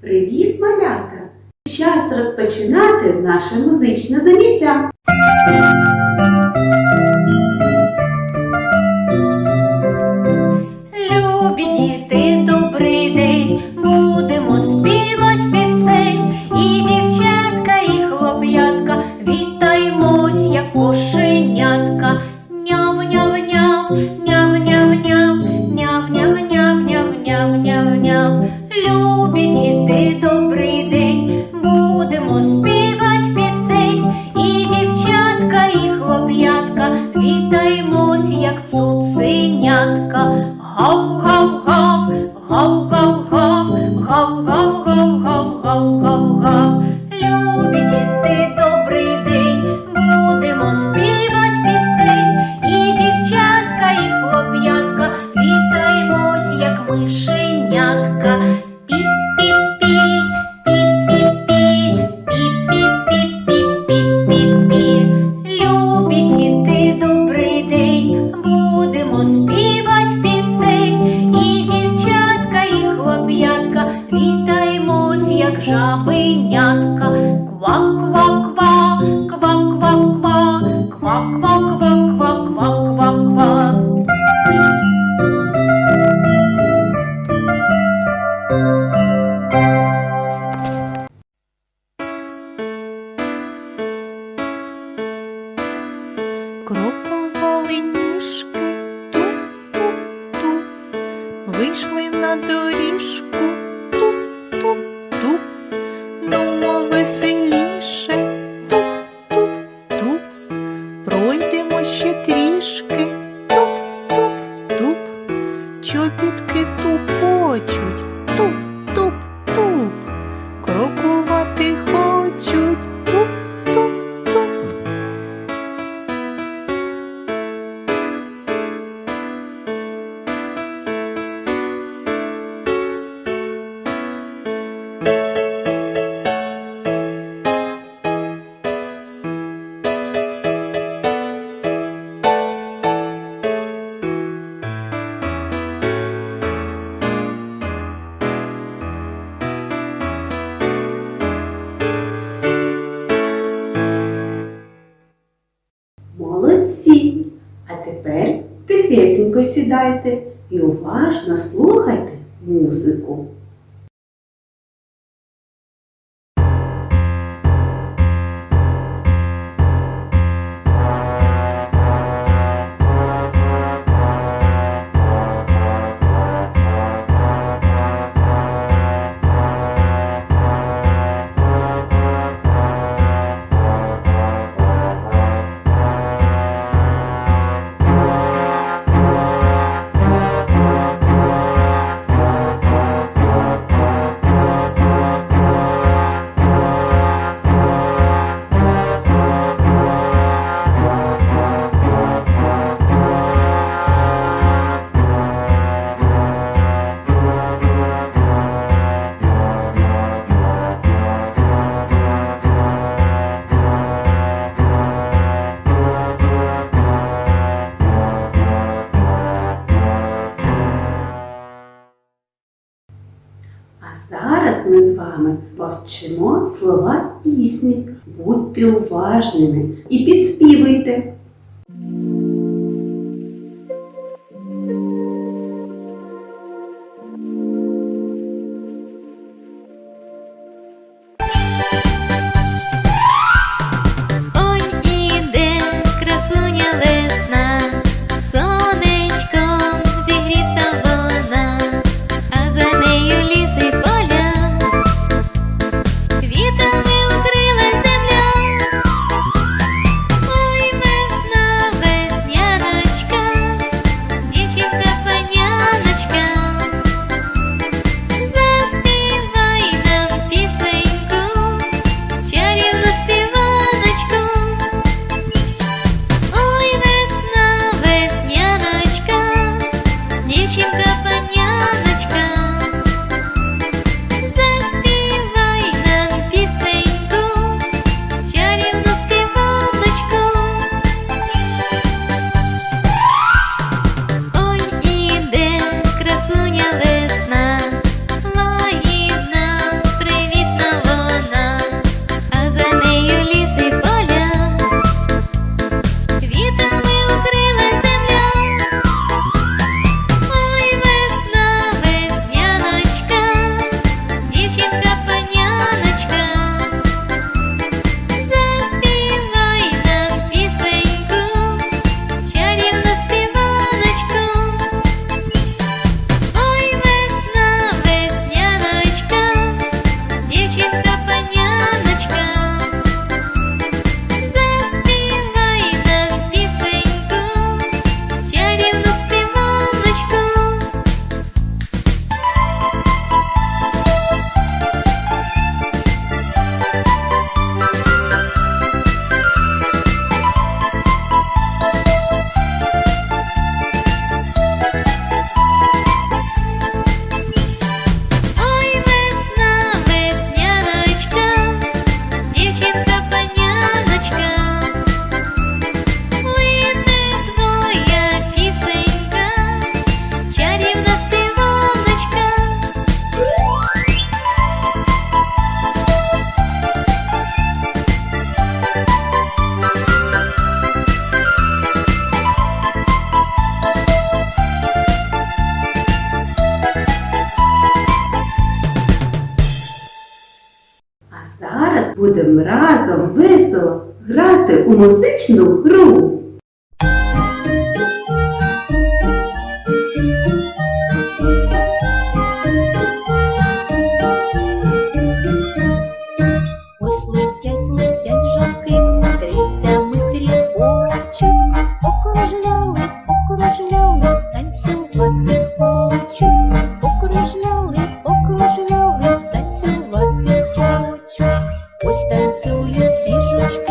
Привіт, малята! Час розпочинати наше музичне заняття. чобітки тупочуть, туп. тихесенько сідайте і уважно слухайте музику. вчимо слова пісні. Будьте уважними і підспівуйте. зараз будемо разом весело грати у музичну гру. Танцюють всі жучки,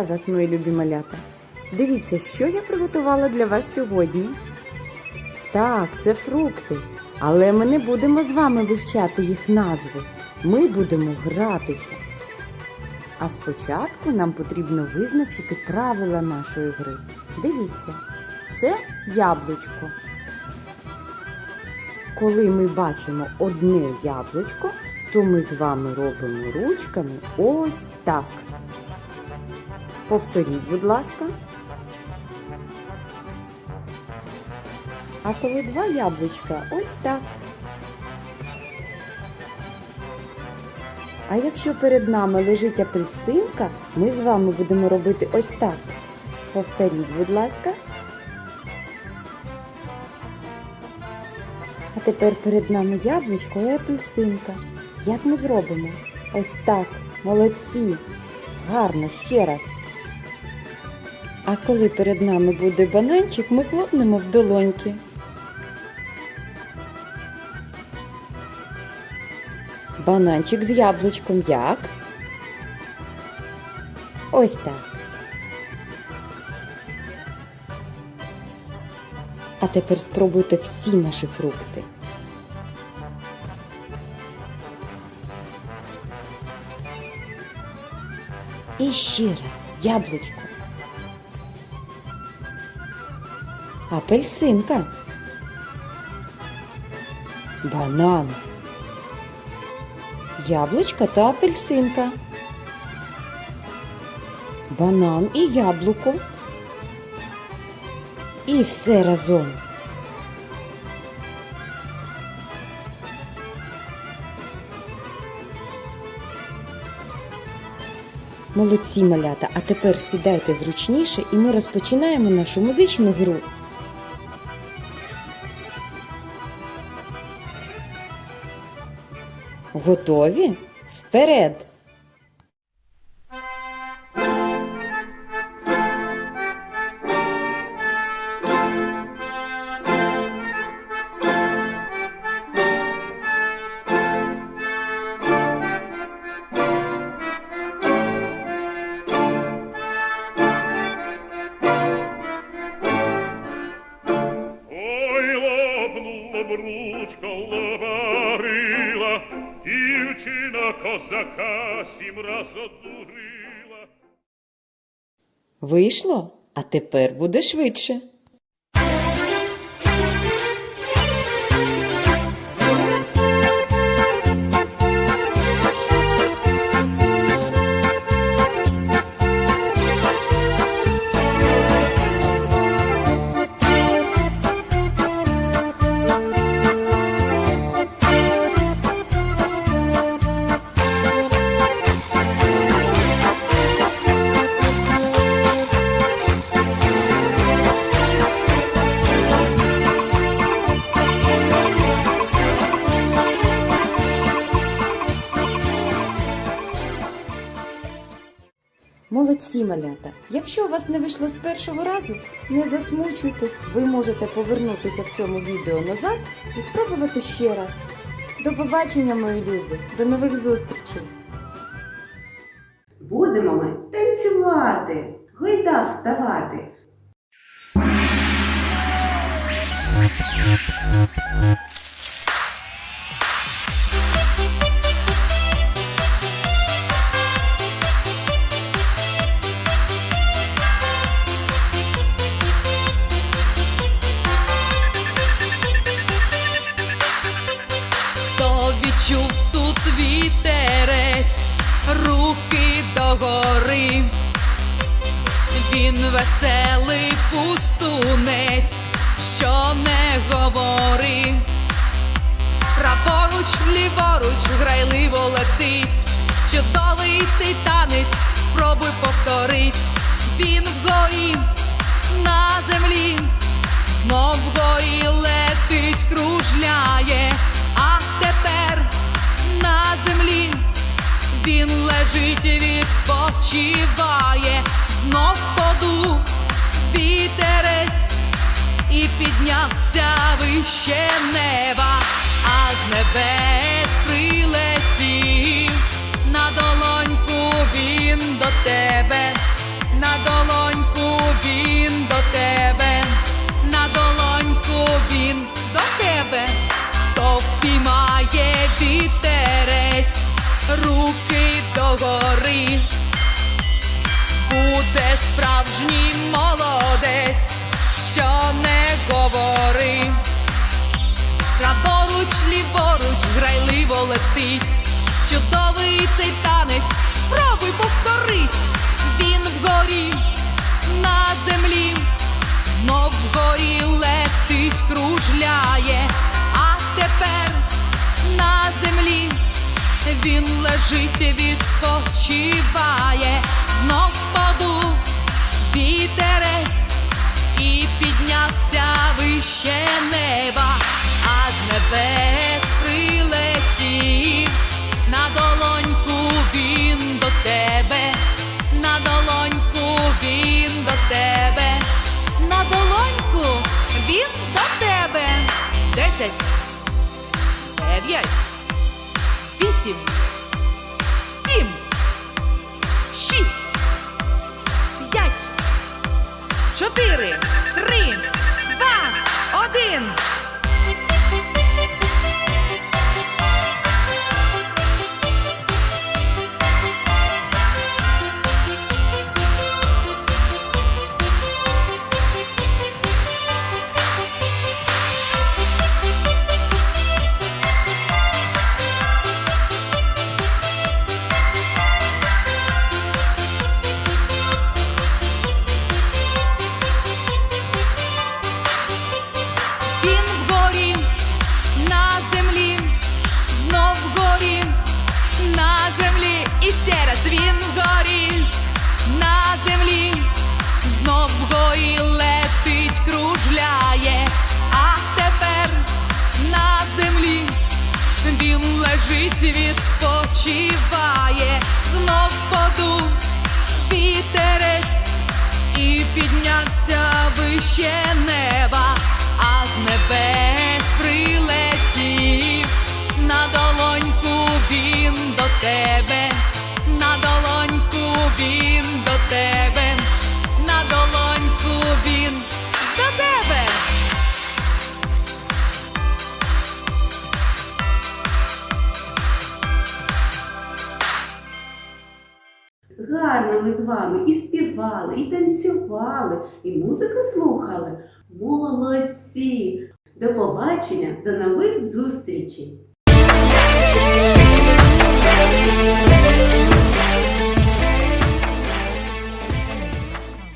Вітаю вас, мої любі малята! Дивіться, що я приготувала для вас сьогодні. Так, це фрукти, але ми не будемо з вами вивчати їх назви. Ми будемо гратися. А спочатку нам потрібно визначити правила нашої гри. Дивіться, це яблучко. Коли ми бачимо одне яблучко, то ми з вами робимо ручками ось так. Повторіть, будь ласка. А коли два яблучка, ось так. А якщо перед нами лежить апельсинка, ми з вами будемо робити ось так. Повторіть, будь ласка. А тепер перед нами яблучко і апельсинка. Як ми зробимо? Ось так. Молодці. Гарно, ще раз. А коли перед нами буде бананчик, ми хлопнемо в долоньки. Бананчик з яблучком як? Ось так. А тепер спробуйте всі наші фрукти. І ще раз яблучко. Апельсинка. Банан. Яблучко та апельсинка. Банан і яблуко. І все разом. Молодці малята, а тепер сідайте зручніше і ми розпочинаємо нашу музичну гру. Готові? Вперед! Вийшло? А тепер буде швидше. Молодці, малята! Якщо у вас не вийшло з першого разу, не засмучуйтесь, ви можете повернутися в цьому відео назад і спробувати ще раз. До побачення, мої любі! До нових зустрічей! Будемо ми танцювати, гойда вставати. Чудовий цей танець, спробуй повторить, він вгорі на землі. Знов вгорі летить, кружляє, а тепер на землі. Він лежить, відпочиває, знов подув вітерець і піднявся вище неба, а з небес догори, буде справжній молодець, що не говори. Праворуч, ліворуч, грайливо летить. Лежить, відпочиває, танцювали, і музику слухали. Молодці! До побачення, до нових зустрічей!